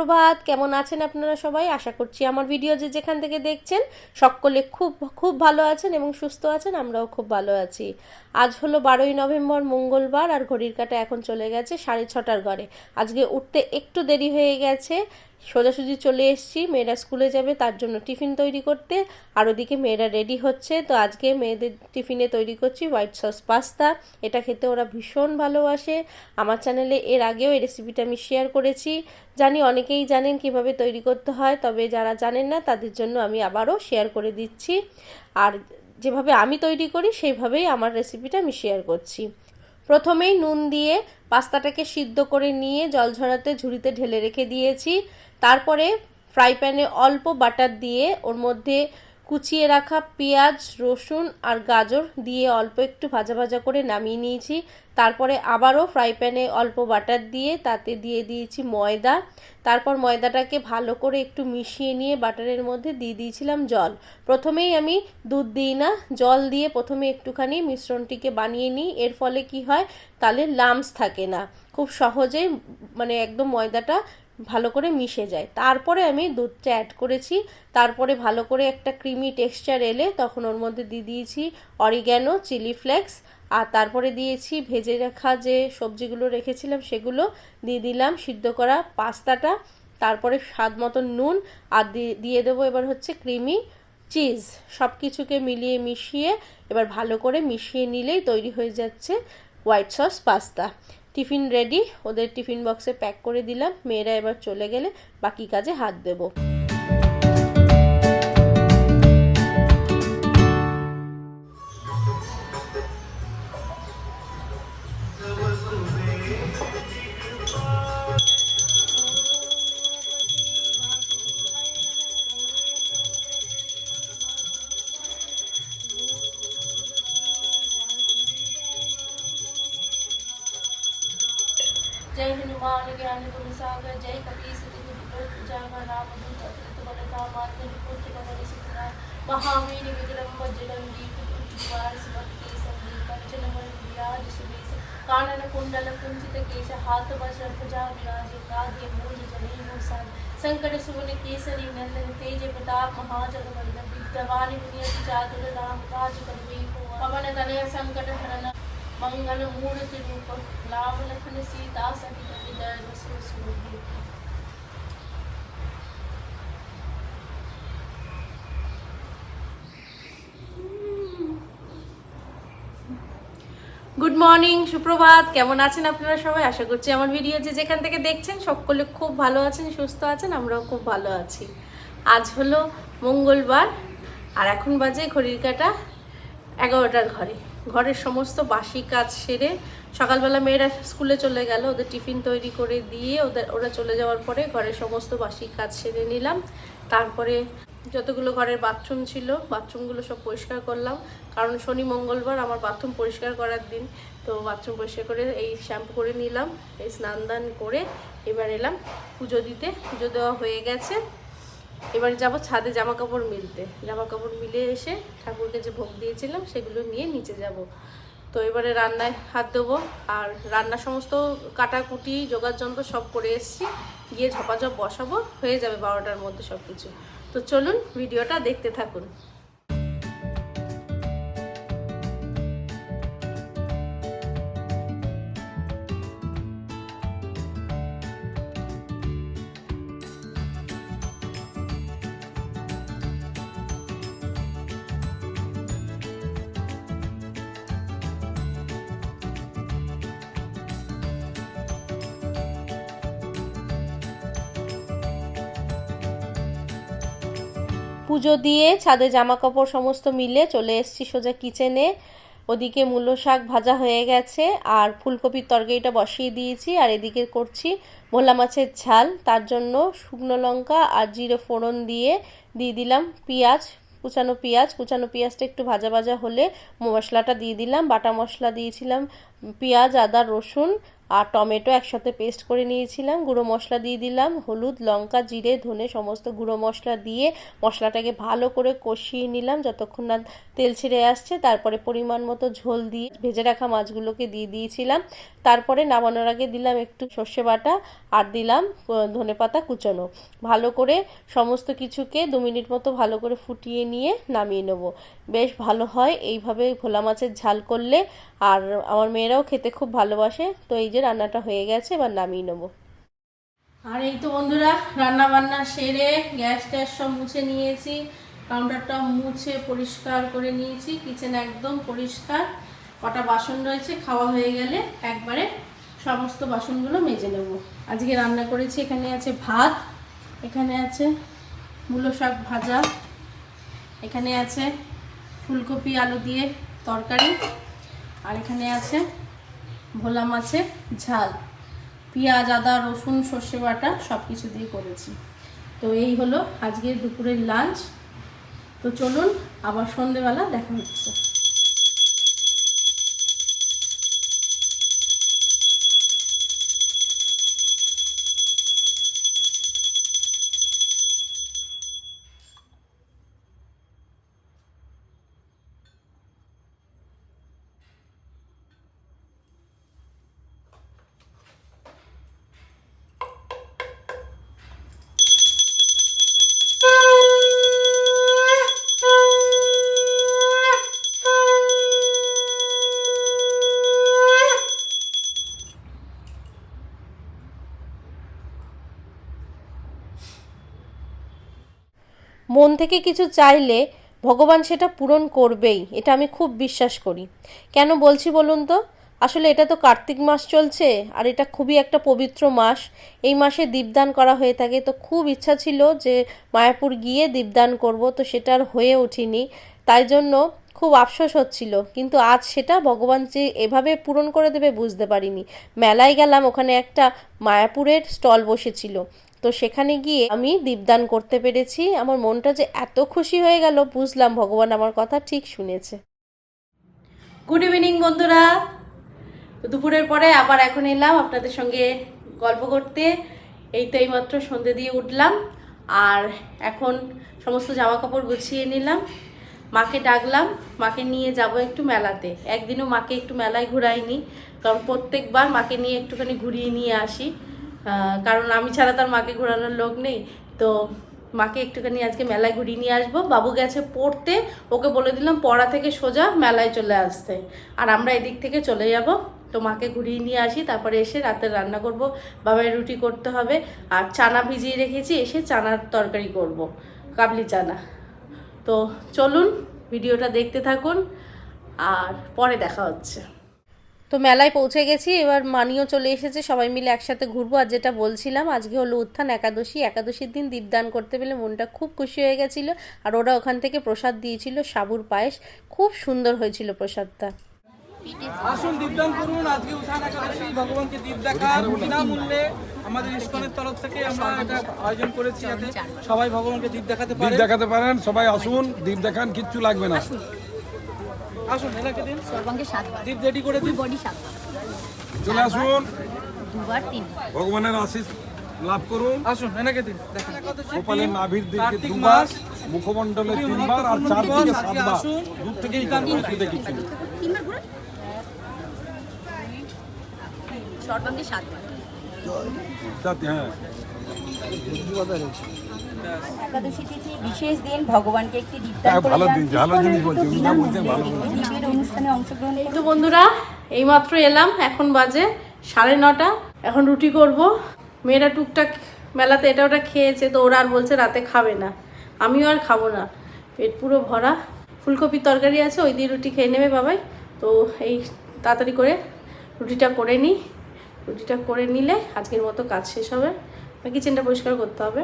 সুপ্রভাত, কেমন আছেন আপনারা সবাই? আশা করছি আমার ভিডিও যে যেখান থেকে দেখছেন, সকলে খুব খুব ভালো আছেন এবং সুস্থ আছেন, আমরাও খুব ভালো আছি। আজ হলো বারোই নভেম্বর, মঙ্গলবার, আর ঘড়ির কাটা এখন চলে গেছে সাড়ে ছটার ঘরে আজকে উঠতে একটু দেরি হয়ে গেছে সোজাসুজি চলে এসেছি, মেয়েরা স্কুলে যাবে, তার জন্য টিফিন তৈরি করতে। আর ওদিকে মেয়েরা রেডি হচ্ছে, তো আজকে মেয়েদের টিফিনে তৈরি করছি হোয়াইট সস পাস্তা এটা খেতে ওরা ভীষণ ভালোবাসে। আমার চ্যানেলে এর আগেও এই রেসিপিটা আমি শেয়ার করেছি। জানি অনেকেই জানেন কীভাবে তৈরি করতে হয়, তবে যারা জানেন না, তাদের জন্য আমি আবারও শেয়ার করে দিচ্ছি। আর যেভাবে আমি তৈরি করি, সেইভাবেই আমার রেসিপিটা আমি শেয়ার করছি। প্রথমেই নুন দিয়ে পাস্তাটাকে সিদ্ধ করে নিয়ে জল ঝরাতে ঝুড়িতে ঢেলে রেখে দিয়েছি। তারপরে ফ্রাই প্যানে অল্প বাটার দিয়ে ওর মধ্যে কুচিয়ে রাখা পেঁয়াজ, রসুন আর গাজর দিয়ে অল্প একটু ভাজা ভাজা করে নামিয়ে নিয়েছি। তারপরে আবারও ফ্রাই প্যানে অল্প বাটার দিয়ে তাতে দিয়ে দিয়েছি ময়দা। তারপর ময়দাটাকে ভালো করে একটু মিশিয়ে নিয়ে বাটারের মধ্যে দিয়ে দিয়েছিলাম জল। প্রথমেই আমি দুধ দিই না, জল দিয়ে প্রথমে একটুখানি মিশ্রণটিকে বানিয়ে নিই। এর ফলে কি হয়? তাহলে লামস থাকে না। খুব সহজেই মানে একদম ময়দাটা ভালো করে মিশে যায়। তারপরে আমি দুধটা অ্যাড করেছি। তারপরে ভালো করে একটা ক্রিমি টেক্সচার এলে তখন ওর মধ্যে দিয়ে দিয়েছি অরিগ্যানো চিলি ফ্লেক্স আর তারপরে দিয়েছি ভেজে রাখা যে সবজিগুলো রেখেছিলাম সেগুলো দিয়ে দিলাম সিদ্ধ করা পাস্তাটা। তারপরে স্বাদ মতন নুন, আর দিয়ে দেবো এবার হচ্ছে ক্রিমি চিজ সব কিছুকে মিলিয়ে মিশিয়ে এবার ভালো করে মিশিয়ে নিলেই তৈরি হয়ে যাচ্ছে white sauce pasta. Tiffin ready, ওদের টিফিন বক্সে প্যাক করে দিলাম, মেয়েরা এবার চলে গেলে বাকি কাজে হাত দেবো। जय हनुमान ज्ञान गुण सागर, जय राम मातृ पुत्र पवन सुतरा महावीर विक्रम वज्रंगी द्वार सुभक्ति संगी कंचन विराज कानन कुंडल कुंचित केश, हाथ वज्र भुजा विराज मूषण संकट सुवन केसरी नंदन तेज प्रताप महाजगवंदन विद्यवान विनियत चातुर राम काज पवन तनय संकट మంగళమూర్తిరూప రామలక్ష్మణ సీతా సహిత విదయస్వరూపి গুড মর্নিং সুপ্রভাত। কেমন আছেন আপনারা সবাই? আশা করছি আমার ভিডিও যে যেখান থেকে দেখছেন, সকলে খুব ভালো আছেন, সুস্থ আছেন, আমরাও খুব ভালো আছি। আজ হলো মঙ্গলবার, আর এখন বাজে ঘড়ির কাটা এগারোটার ঘরে ঘরের সমস্ত বাসি কাজ সেরে সকালবেলা মেয়েরা স্কুলে চলে গেল, ওদের টিফিন তৈরি করে দিয়ে ওদের, ওরা চলে যাওয়ার পরে ঘরের সমস্ত বাসি কাজ সেরে নিলাম। তারপরে যতগুলো ঘরের বাথরুম ছিল বাথরুমগুলো সব পরিষ্কার করলাম। কারণ শনি, মঙ্গলবার আমার বাথরুম পরিষ্কার করার দিন, তো বাথরুম পরিষ্কার করে এই শ্যাম্পু করে নিলাম, এই স্নান দান করে এবার এলাম পুজো দিতে। পুজো দেওয়া হয়ে গেছে। এবার যাব ছাদে জামা কাপড় মিলতে। জামা কাপড় মিলে এসে ঠাকুরকে যে ভোগ দিয়েছিলাম সেগুলো নিয়ে নিচে যাব। তো এবারে রান্নায় হাত দেবো আর রান্না সমস্ত কাটাকুটি যোগার যন্ত্র সব করে এসেছি। গিয়ে ঝপাঝপ বসাবো, হয়ে যাবে বারোটার মধ্যে সব কিছু তো চলুন, ভিডিওটা দেখতে থাকুন। পুজো দিয়ে ছাদে জামা কাপড় সমস্ত মিলে চলে এসেছি সোজা কিচেনে ওদিকে মূলো শাক ভাজা হয়ে গেছে, আর ফুলকপির তরকারিটা বসিয়ে দিয়েছি, আর এদিকে করছি ভোলা মাছের ঝাল। তার জন্য শুকনো লঙ্কা আর জিরে ফোড়ন দিয়ে দিয়ে দিলাম পেঁয়াজ, কুচানো পেঁয়াজ। কুচানো পেঁয়াজটা একটু ভাজা ভাজা হলে মশলাটা দিয়ে দিলাম, বাটা মশলা দিয়েছিলাম, পেঁয়াজ, আদা, রসুন আর টমেটো একসাথে পেস্ট করে নিয়েছিলাম, গুঁড়ো মশলা দিয়ে দিলাম, হলুদ, লঙ্কা, জিরে, ধনে সমস্ত গুঁড়ো মশলা দিয়ে মশলাটাকে ভালো করে কষিয়ে নিলাম যতক্ষণ না তেল ছেড়ে আসছে। তারপরে পরিমাণ মতো ঝোল দিয়ে ভেজে রাখা মাছগুলোকে দিয়ে দিয়েছিলাম। তারপরে নামানোর আগে দিলাম একটু সর্ষে বাটা আর দিলাম ধনে পাতা কুচানো। ভালো করে সমস্ত কিছুকে দু মিনিট মতো ভালো করে ফুটিয়ে নিয়ে নামিয়ে নেব। বেশ ভালো হয়, এইভাবে ভোলা মাছের ঝাল করলে। আর আমার মেয়েরাও খেতে খুব ভালোবাসে, তো এই যে রান্নাটা হয়ে গেছে, এবার নামিয়ে নেব। আর এই তো বন্ধুরা রান্না বান্না সেরে গ্যাস ট্যাস সব মুছে নিয়েছি, কাউন্টারটা মুছে পরিষ্কার করে নিয়েছি, কিচেন একদম পরিষ্কার, কটা বাসন রয়েছে, খাওয়া হয়ে গেলে একবারে সমস্ত বাসনগুলো মেজে নেব। আজকে রান্না করেছি, এখানে আছে ভাত, এখানে আছে মূলো শাক ভাজা, এখানে আছে ফুলকপি আলু দিয়ে তরকারি, আর এখানে আছে ভোলা মাছের ঝাল। পেঁয়াজ, আদা, রসুন, সর্ষে বাটা সব কিছু দিয়ে করেছি। তো এই হলো আজকের দুপুরের লাঞ্চ। তো চলুন আবার সন্ধেবেলা দেখা হচ্ছে। মন থেকে কিছু চাইলে ভগবান সেটা পূরণ করবেই, এটা আমি খুব বিশ্বাস করি। কেন বলছি বলুন তো? আসলে এটা তো কার্তিক মাস চলছে, আর এটা খুবই একটা পবিত্র মাস। এই মাসে দীপদান করা হয়ে থাকে। তো খুব ইচ্ছা ছিল যে মায়াপুর গিয়ে দীপদান করব, তো সেটা আর হয়ে ওঠেনি। তাই জন্য খুব আফসোস হচ্ছিল। কিন্তু আজ সেটা ভগবান যে এভাবে পূরণ করে দেবে বুঝতে পারিনি। মেলায় গেলাম, ওখানে একটা মায়াপুরের স্টল বসেছিল। তো সেখানে গিয়ে আমি দীপদান করতে পেরেছি। আমার মনটা যে এত খুশি হয়ে গেল, বুঝলাম ভগবান আমার কথা ঠিক শুনেছে। গুড ইভিনিং বন্ধুরা। দুপুরের পরে আবার এখন এলাম আপনাদের সঙ্গে গল্প করতে। এই তো এইমাত্র সন্ধে দিয়ে উঠলাম আর এখন সমস্ত জামা কাপড় গুছিয়ে নিলাম। মাকে ডাকলাম, মাকে নিয়ে যাব একটু মেলাতে। একদিনও মাকে একটু মেলায় ঘুরাইনি, কারণ প্রত্যেকবার মাকে নিয়ে একটুখানি ঘুরিয়ে নিয়ে আসি। কারণ আমি ছাড়া তার মাকে ঘোরানোর লোক নেই। তো মাকে একটুখানি আজকে মেলায় ঘুরিয়ে নিয়ে আসব। বাবু গেছে পড়তে, ওকে বলে দিলাম পড়া থেকে সোজা মেলায় চলে আসতে। আর আমরা এদিক থেকে চলে যাব। তো মাকে ঘুরিয়ে নিয়ে আসি, তারপরে এসে রাতে রান্না করব। বাবার রুটি করতে হবে। আর চানা ভিজিয়ে রেখেছি, এসে চানার তরকারি করব, কাবলি চানা। তো চলুন, ভিডিওটা দেখতে থাকুন। আর পরে দেখা হচ্ছে। তো মেলায় পৌঁছে গেছি এবার মানিও চলে এসেছে সবাই মিলে একসাথে ঘুরবো। আর যেটা বলছিলাম আজকে হলো উত্থান একাদশী। একাদশীর দিন দীপদান করতে পেলে মনটা খুব খুশি হয়ে গেছিল। আর ওরা ওখান থেকে প্রসাদ দিয়েছিল সাবুর পায়েস। খুব সুন্দর হয়েছিল প্রসাদটা। আসুন দীপদান করুন। আজকে উঠান একাদশী ভগবানকে দীপ দেখার বিনামূল্যে আমাদের ইস্কনের তরফ থেকে আমরা এটা আয়োজন করেছি যাতে সবাই ভগবানকে দীপ দেখাতে দ্বীপ পারে। দেখাতে পারেন সবাই আসুন দ্বীপ দেখান কিচ্ছু লাগবে না। আসুন এনাকে দিন। সর্বাঙ্গে সাতবার দীপ রেডি করে দিন। বডি সাতবার চলে আসুন। দুবার তিন ভগবানের আশিস লাভ করুন। আসুন এনাকে দিন। দেখেন। গোপালের নাভির দিকে দুবার মাস মুখমণ্ডলে তিনবার আর চারদিকে সাতবার। আসুন। দূর থেকেই করব অসুবিধা কিছু নেই তিনবার। ঘুরে সর্বাঙ্গে সাতবার। হ্যাঁ। একাদশী তিথি বিশেষ দিন ভগবানকে একটি দীপদান হ্যাঁ, ভালো দিন, ভালো জিনিস বলছেন, উনি যা বলছেন ভালো দীপের অনুষ্ঠানে অংশগ্রহণ তো বন্ধুরা এইমাত্র এলাম এখন বাজে সাড়ে নটা। এখন রুটি করব। মেয়েরা টুকটাক মেলাতে এটা ওটা খেয়েছে তো ওরা আর বলছে রাতে খাবে না। আমিও আর খাব না। পেট পুরো ভরা। ফুলকপির তরকারি আছে ওই দিয়ে রুটি খেয়ে নেবে বাবাই। তো এই তাড়াতাড়ি করে রুটিটা করে নিই। রুটিটা করে নিলে আজকের মতো কাজ শেষ হবে। কিচেনটা পরিষ্কার করতে হবে।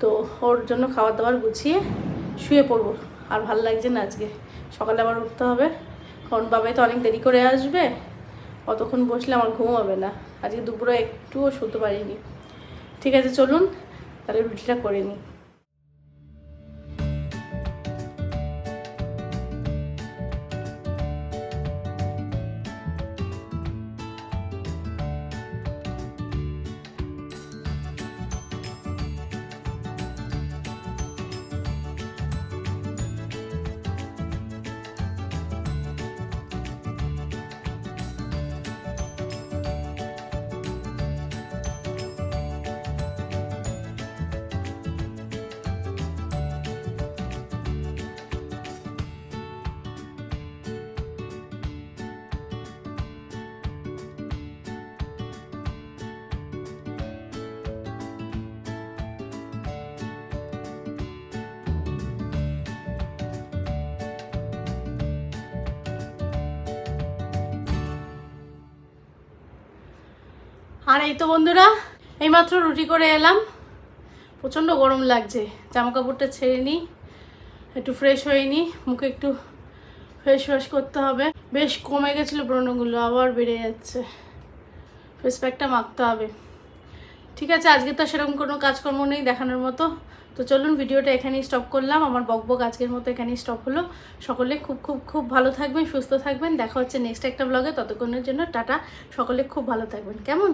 তো ওর জন্য খাবার দাবার গুছিয়ে শুয়ে পড়ব। আর ভালো লাগছে না আজকে। সকালে আবার উঠতে হবে। কারণ বাবাই তো অনেক দেরি করে আসবে। অতক্ষণ বসলে আমার ঘুম হবে না। আজকে দুপুরে একটুও শুতে পারিনি। ঠিক আছে, চলুন। তাহলে রুটিটা করে নিই। আর এই তো বন্ধুরা, এইমাত্র রুটি করে এলাম। প্রচণ্ড গরম লাগছে জামা কাপড়টা ছেড়ে নিই, একটু ফ্রেশ হয়ে নিই, মুখে একটু ফ্রেশ ওয়াশ করতে হবে। বেশ কমে গেছিল ব্রণগুলো, আবার বেড়ে যাচ্ছে। ফেস প্যাকটা মাখতে হবে। ঠিক আছে, আজকে তো সেরকম কোনো কাজকর্ম নেই দেখানোর মতো। তো চলুন ভিডিওটা এখানেই স্টপ করলাম। আমার বকবক আজকের মতো এখানেই স্টপ হলো। সকলে খুব খুব খুব ভালো থাকবেন, সুস্থ থাকবেন। দেখা হচ্ছে নেক্সট একটা ব্লগে ততক্ষণের জন্য টাটা। সকলে খুব ভালো থাকবেন। কেমন?